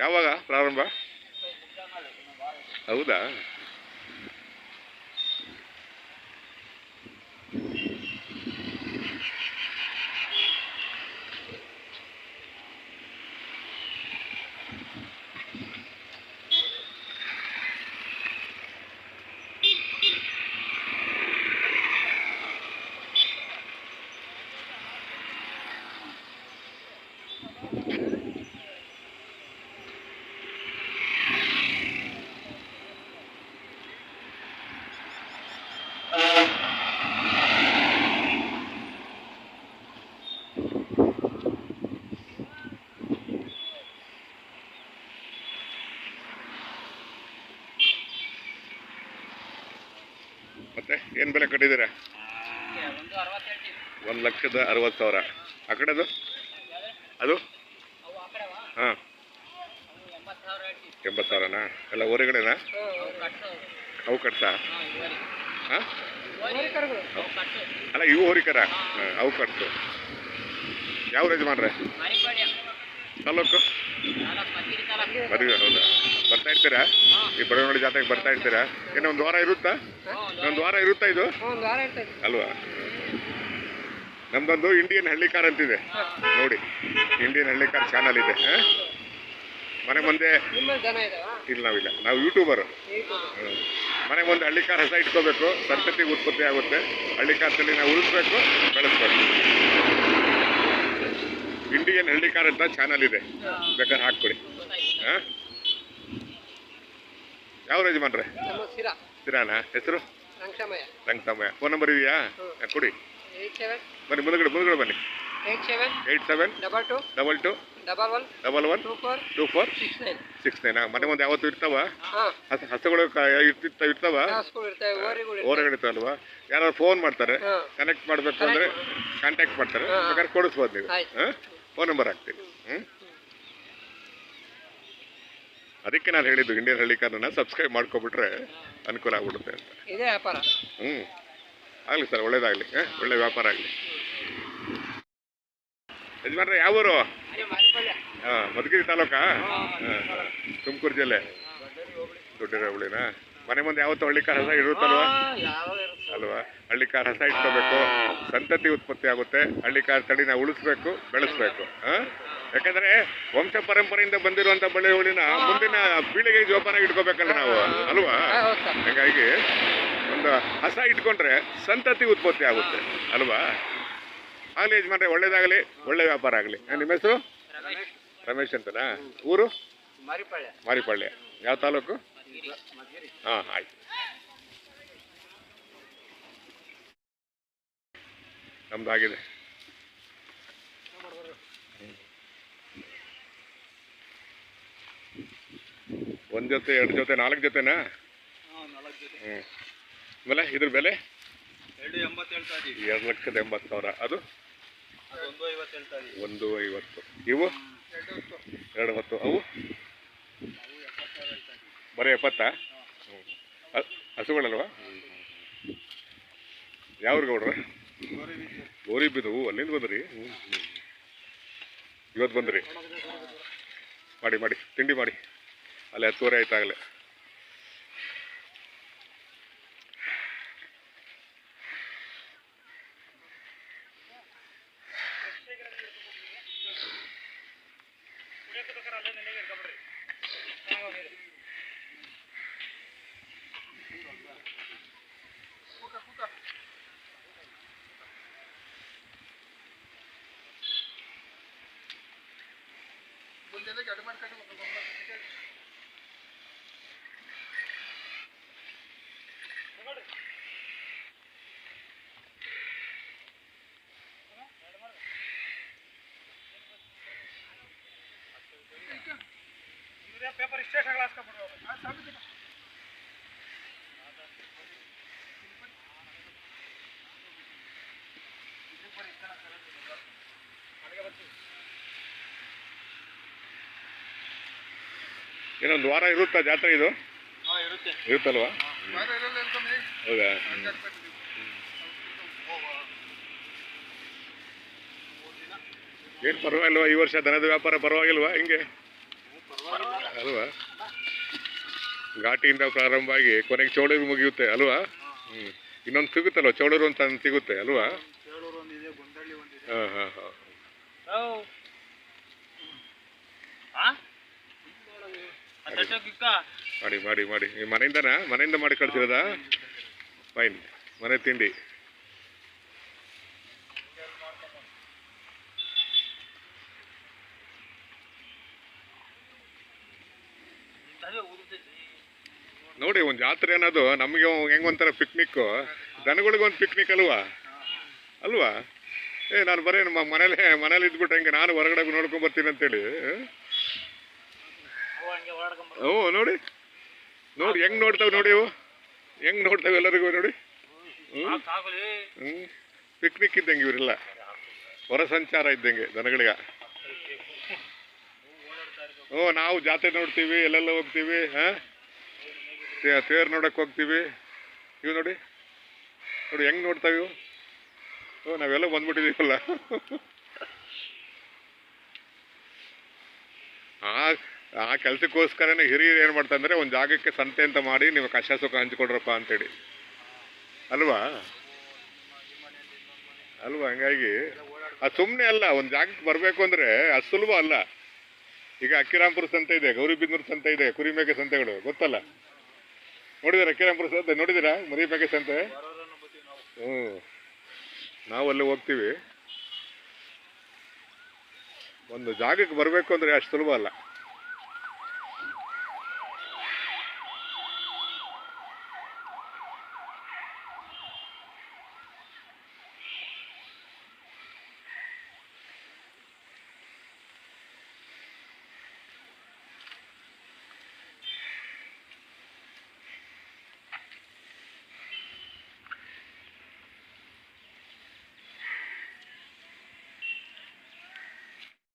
ಯಾವಾಗ ಪ್ರಾರಂಭ? ಹೌದಾ? ಏನು ಬೆಲೆ ಕಟ್ಟಿದ್ದೀರಾ? ಒಂದು ಲಕ್ಷದ ಅರವತ್ತು ಸಾವಿರ. ಆ ಕಡೆ ಅದು? ಹಾಂ. ಎಂಬತ್ತು ಸಾವಿರನಾ? ಎಲ್ಲ ಹೊರಗಡೆನಾ ಅವು ಕಟ್ಸು? ಹಾಂ? ಅಲ್ಲ, ಇವು ಹೋರಿಕರ ಹಾಂ, ಅವು ಕಟ್ಸು. ಯಾವ ಯಜಮಾನ್ರೆ? ತಾಲೂಕು? ಮದುವೆ ಹೌದಾ? ಬರ್ತಾ ಇರ್ತೀರಾ? ಈ ಬಡವನಹಳ್ಳಿ ಜಾತ್ರೆಗೆ ಬರ್ತಾ ಇರ್ತೀರಾ? ಏನೋ ಒಂದು ವಾರ ಇರುತ್ತಾ? ಒಂದು ವಾರ ಇರುತ್ತಾ ಇದು? ಅಲ್ವಾ? ನಮ್ದೊಂದು ಇಂಡಿಯನ್ ಹಳ್ಳಿಕಾರ್ ಅಂತಿದೆ. ನೋಡಿ ಇಂಡಿಯನ್ ಹಳ್ಳಿಕಾರ್ ಚಾನಲ್ ಇದೆ? ಮನೆ ಮುಂದೆ ಇಲ್ಲ ನಾವಿಲ್ಲ. ನಾವು ಯೂಟ್ಯೂಬರು ಮನೆ ಮುಂದೆ ಹಳ್ಳಿಕಾರ್ ಹಸ ಇಟ್ಕೋಬೇಕು. ಸಂತತಿ ಉತ್ಪತ್ತಿ ಆಗುತ್ತೆ. ಹಳ್ಳಿಕಾರ್ ತಳಿ ನಾವು ಉಳಿಸ್ಬೇಕು ಬೆಳೆಸ್ಬೇಕು. ಇಂಡಿಯನ್ ಹಳ್ಳಿಕಾರ್ ಅಂತ ಚಾನಲ್ ಇದೆ. ಬೇಕಾದ್ರೆ ಹಾಕ್ಕೊಡಿ. ಹಾಂ? ಯಾವ ಯಜಮಾನ್ರೆ? ಸಿರಾನ ಹೆಸರು? ರಂಗಸಮಯ ಫೋನ್ ನಂಬರ್ ಇದೆಯಾ? ಕೊಡಿ. ಬನ್ನಿ ಮುಂದಗಡೆ ಮುಂದಗಡೆ ಬನ್ನಿ. Eight seven. Double two. Double two. Double one. Double one. Two four. Two four. Six nine. ಮನೆ ಮುಂದೆ ಯಾವತ್ತು ಇರ್ತಾವ? ಹಸುಗಳು ಇರ್ತಿರ್ತಾವ ಇರ್ತಾವ? ಹೊರಗಡೆ ಇರ್ತಾವಲ್ವಾ ಯಾರು ಫೋನ್ ಮಾಡ್ತಾರೆ ಕನೆಕ್ಟ್ ಮಾಡಬೇಕು ಅಂದ್ರೆ ಕಾಂಟ್ಯಾಕ್ಟ್ ಮಾಡ್ತಾರೆ. ಬೇಕಾದ್ರೆ ಕೊಡಿಸ್ಬೋದು ನೀವು. ಹಾಂ? ಫೋನ್ ನಂಬರ್ ಹಾಕ್ತೀನಿ. ಹ್ಞೂ ಅದಕ್ಕೆ ನಾನು ಹೇಳಿದ್ದು ಇಂಡಿಯನ್ ಹಳ್ಳಿಕಾರನ್ನ ಸಬ್ಸ್ಕ್ರೈಬ್ ಮಾಡ್ಕೊಬಿಟ್ರೆ ಅನುಕೂಲ ಆಗ್ಬಿಡುತ್ತೆ ಅಂತ. ಇದೇ ವ್ಯಾಪಾರ. ಹ್ಞೂ ಆಗಲಿ ಸರ್ ಒಳ್ಳೇದಾಗಲಿ ಒಳ್ಳೆ ವ್ಯಾಪಾರ ಆಗಲಿ. ಯಜಮಾನ್ರೆ ಯಾವ ಊರು? ಹಾಂ ಮಧುಗಿರಿ ತಾಲೂಕಾ? ತುಮಕೂರು ಜಿಲ್ಲೆ. ದೊಡ್ಡ ಹುಳಿನಾ ಮನೆ ಮುಂದೆ ಯಾವತ್ತು ಹಳ್ಳಿಕಾರ್ ಇರುತ್ತಲ್ವಾ? ಯಾವಾಗ ಹಳ್ಳಿ ಕಾರ್ ಹಸ ಇಟ್ಕೋಬೇಕು. ಸಂತತಿ ಉತ್ಪತ್ತಿ ಆಗುತ್ತೆ. ಹಳ್ಳಿಕಾರ್ ತಳಿನ ಉಳಿಸ್ಬೇಕು ಬೆಳೆಸ್ಬೇಕು? ಯಾಕಂದ್ರೆ ವಂಶ ಪರಂಪರೆಯಿಂದ ಬಂದಿರುವಂತ ಬಳ್ಳಿ ಹುಳಿನ ಮುಂದಿನ ಪೀಳಿಗೆ ಜೋಪಾನ ಇಟ್ಕೋಬೇಕಲ್ಲ ನಾವು ಅಲ್ವಾ? ಹಾಗಾಗಿ ಒಂದು ಹಸ ಇಟ್ಕೊಂಡ್ರೆ ಸಂತತಿ ಉತ್ಪತ್ತಿ ಆಗುತ್ತೆ ಅಲ್ವಾ? ಆಗಲಿ ಯಜಮಾನ್ರೆ ಒಳ್ಳೇದಾಗಲಿ ಒಳ್ಳೆ ವ್ಯಾಪಾರ ಆಗಲಿ. ನಿಮ್ಮ ಹೆಸರು? ರಮೇಶ್ ಅಂತನಾ? ಊರು? ಮಾರಿಪಾಳ್ಯ. ಮಾರಿಪಾಳ್ಯ. ಯಾವ ತಾಲೂಕು? ಹಾಂ ಆಯ್ತು. ನಮ್ದು ಆಗಿದೆ ಒಂದು ಜೊತೆ ಎರಡು ಜೊತೆ ನಾಲ್ಕು ಜೊತೆನಾ? ಹ್ಞೂ ಆಮೇಲೆ ಇದ್ರ ಬೆಲೆ? ಎರಡು ಎಂಬತ್ತು ಹೇಳ್ತಾ ಇದೀವಿ ಎರಡು ಲಕ್ಷದ ಎಂಬತ್ತು ಸಾವಿರ. ಅದು? ಒಂದು ಐವತ್ತು. ಇವು? ಎರಡು ಹೊತ್ತು. ಅವು? ಬರೀ ಎಪ್ಪತ್ತಾ? ಹ್ಞೂ ಹಸುಗಳಲ್ವಾ? ಯಾವ ಗೌಡ್ರ? ಗೋರಿ ಬಿದ್ದವು ಅಲ್ಲಿಂದ ಬಂದ್ರಿ? ಇವತ್ತು ಬಂದ್ರಿ? ಮಾಡಿ ಮಾಡಿ ತಿಂಡಿ ಮಾಡಿ. ಅಲ್ಲಿ ಹತ್ತುವರೆ ಆಯ್ತಾಗಲೇ ಇಷ್ಟೇ ಏನೊಂದು ವಾರ ಇರುತ್ತಾ ಜಾತ್ರೆ ಇದು? ಹಾಂ ಇರುತ್ತೆ. ಇರುತ್ತಲ್ವಾ? ಹೌದಾ? ಏನು ಪರವಾಗಿಲ್ವಾ ಈ ವರ್ಷ ದನದ ವ್ಯಾಪಾರ ಪರವಾಗಿಲ್ವಾ? ಹಿಂಗೆ? ಅಲ್ವಾ? ಘಾಟಿಯಿಂದ ಪ್ರಾರಂಭ ಆಗಿ ಕೊನೆಗೆ ಚೌಡೂರು ಮುಗಿಯುತ್ತೆ, ಅಲ್ವಾ? ಹ್ಞೂ ಇನ್ನೊಂದು ಸಿಗುತ್ತಲ್ವ? ಚೌಡೂರು ಅಂತ ಸಿಗುತ್ತೆ, ಅಲ್ವಾ? ಹಾಂ ಹಾಂ ಹಾಂ. ಮಾಡಿ ಮಾಡಿ ಮಾಡಿ. ಮನೆಯಿಂದನಾ? ಮನೆಯಿಂದ ಮಾಡಿ ಕಳ್ಸಿರೋದಾ? ಫೈನ್. ಮನೆ ತಿಂಡಿ. ನೋಡಿ, ಒಂದು ಜಾತ್ರೆ ಅನ್ನೋದು ನಮಗೆ ಹೆಂಗ್ ಒಂಥರ ಪಿಕ್ನಿಕ್ಕು ಒಂದು ಪಿಕ್ನಿಕ್ ಅಲ್ವಾ? ಅಲ್ವಾ? ಏ, ನಾನು ಬರೀ ನಮ್ಮ ಮನೇಲಿ ಮನೇಲಿ ಇದ್ಬಿಟ್ಟು ಹೆಂಗೆ ನಾನು ಹೊರಗಡೆ ನೋಡ್ಕೊಂಡ್ ಬರ್ತೀನಿ ಅಂತೇಳಿ ಹ್ಞೂ ನೋಡಿ. ನೋಡಿ, ಹೆಂಗ್ ನೋಡ್ತಾವೆ ನೋಡಿ ಇವು? ಹೆಂಗ್ ನೋಡ್ತಾವೆ ಎಲ್ಲರಿಗೂ ನೋಡಿ? ಹ್ಞೂ ಪಿಕ್ನಿಕ್ ಇದ್ದಂಗೆ ಇವರೆಲ್ಲ. ಹೊರ ಸಂಚಾರ ಇದ್ದಂಗೆ ದನಗಳಿಗೆ ಓ, ನಾವು ಜಾತ್ರೆ ನೋಡ್ತೀವಿ, ಎಲ್ಲೆಲ್ಲ ಹೋಗ್ತೀವಿ, ಹಾಂ? ತೇರು ನೋಡಕ್ಕೆ ಹೋಗ್ತೀವಿ. ಇವು ನೋಡಿ. ನೋಡಿ, ಹೆಂಗ್ ನೋಡ್ತಾವೆ ಇವು? ಓ, ನಾವೆಲ್ಲ ಬಂದ್ಬಿಟ್ಟಿದ್ದೀವಲ್ಲ ಆ ಆ ಕೆಲಸಕ್ಕೋಸ್ಕರನೇ ಹಿರಿಯರು ಏನು ಮಾಡ್ತಾರೆ ಒಂದು ಜಾಗಕ್ಕೆ ಸಂತೆ ಅಂತ ಮಾಡಿ ನೀವು ಕಷ್ಟ ಸುಖ ಹಂಚ್ಕೊಡ್ರಪ್ಪ ಅಂತೇಳಿ. ಅಲ್ವಾ? ಅಲ್ವಾ? ಹಂಗಾಗಿ ಅದು ಸುಮ್ಮನೆ ಅಲ್ಲ, ಒಂದು ಜಾಗಕ್ಕೆ ಬರಬೇಕು ಅಂದರೆ ಅದು ಸುಲಭ ಅಲ್ಲ. ಈಗ ಅಕ್ಕಿರಾಮ್ಪುರ ಸಂತೆ ಇದೆ, ಗೌರಿಬಿದ್ನೂರು ಸಂತೆ ಇದೆ, ಕುರಿಮೇಕೆ ಸಂತೆಗಳು, ಗೊತ್ತಲ್ಲ? ನೋಡಿದ್ದೀರಾ ಅಕ್ಕಿರಾಂಪುರ ಸಂತೆ ಮರಿ ಪ್ಯಾಕೇಜ್ ಅಂತ? ಹ್ಞೂ. ನಾವು ಅಲ್ಲಿ ಹೋಗ್ತೀವಿ. ಒಂದು ಜಾಗಕ್ಕೆ ಬರಬೇಕು ಅಂದರೆ ಅಷ್ಟು ಸುಲಭ ಅಲ್ಲ.